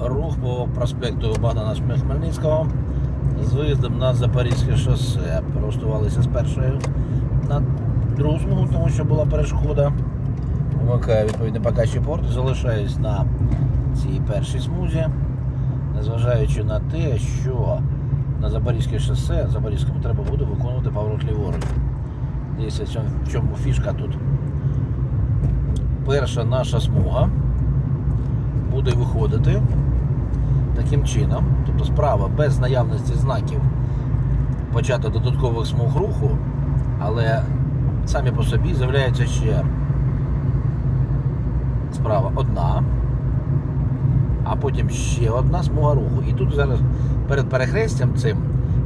рух по проспекту Богдана Хмельницького з виїздом на Запорізьке шосе. Прилаштувалися з першої на другу смугу, тому що була перешкода. Вмикаю відповідний покачі порт, залишаюсь на цій першій смузі, незважаючи на те, що на Запорізьке шосе Запорізькому треба буде виконувати поворот ліворуч. Дивіться, в чому фішка тут. Перша наша смуга буде виходити таким чином, тобто справа без наявності знаків почати додаткових смуг руху, але самі по собі з'являється ще справа одна, а потім ще одна смуга руху. І тут зараз перед перехрестям цим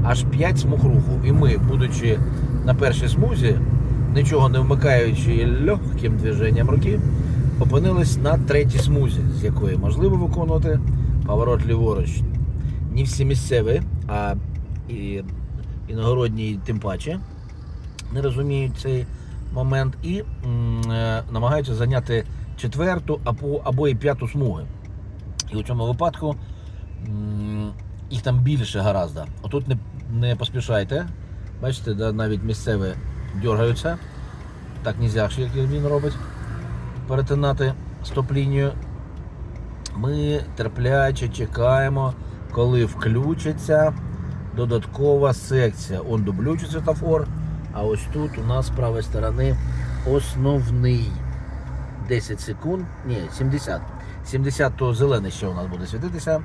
аж 5 смуг руху. І ми, будучи на першій смузі, нічого не вмикаючи легким движенням руки, опинились на третій смузі, з якої можливо виконувати поворот ліворуч. Не всі місцеві, а і іногородні тим паче не розуміють цей момент і е, намагаються зайняти четверту або, або і п'яту смуги. І у цьому випадку їх там більше гаразда. Отут не, не поспішайте. Бачите, да, навіть місцеві дергаються. Так нельзя, як він робить. Перетинати стоп-лінію. Ми терпляче чекаємо, коли включиться додаткова секція. Он дублючий світофор, а ось тут у нас з правої сторони основний. 10 секунд, ні, 70. 70 то зелений ще у нас буде світитися.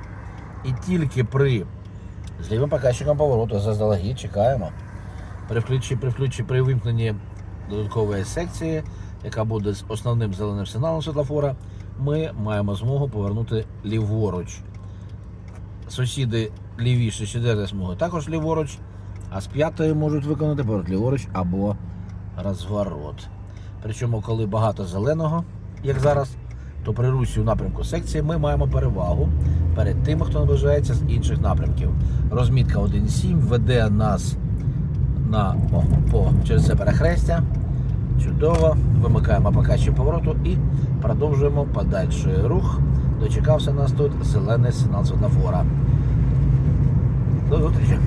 І тільки при з показчиком повороту заздалегідь чекаємо. При включенні, при при вимкненні додаткової секції, яка буде з основним зеленим сигналом світлофора, ми маємо змогу повернути ліворуч. Сусіди лівіше четвертої смуги також ліворуч, а з п'ятої можуть виконати поворот ліворуч або розворот. Причому, коли багато зеленого, як зараз, то при русі у напрямку секції ми маємо перевагу перед тими, хто наближається з інших напрямків. Розмітка 1.7 веде нас на, о, по, через це перехрестя. Чудово. Вимикаємо покачі повороту і продовжуємо подальший рух. Дочекався нас тут зелений сигнал світлофора. До зустрічі!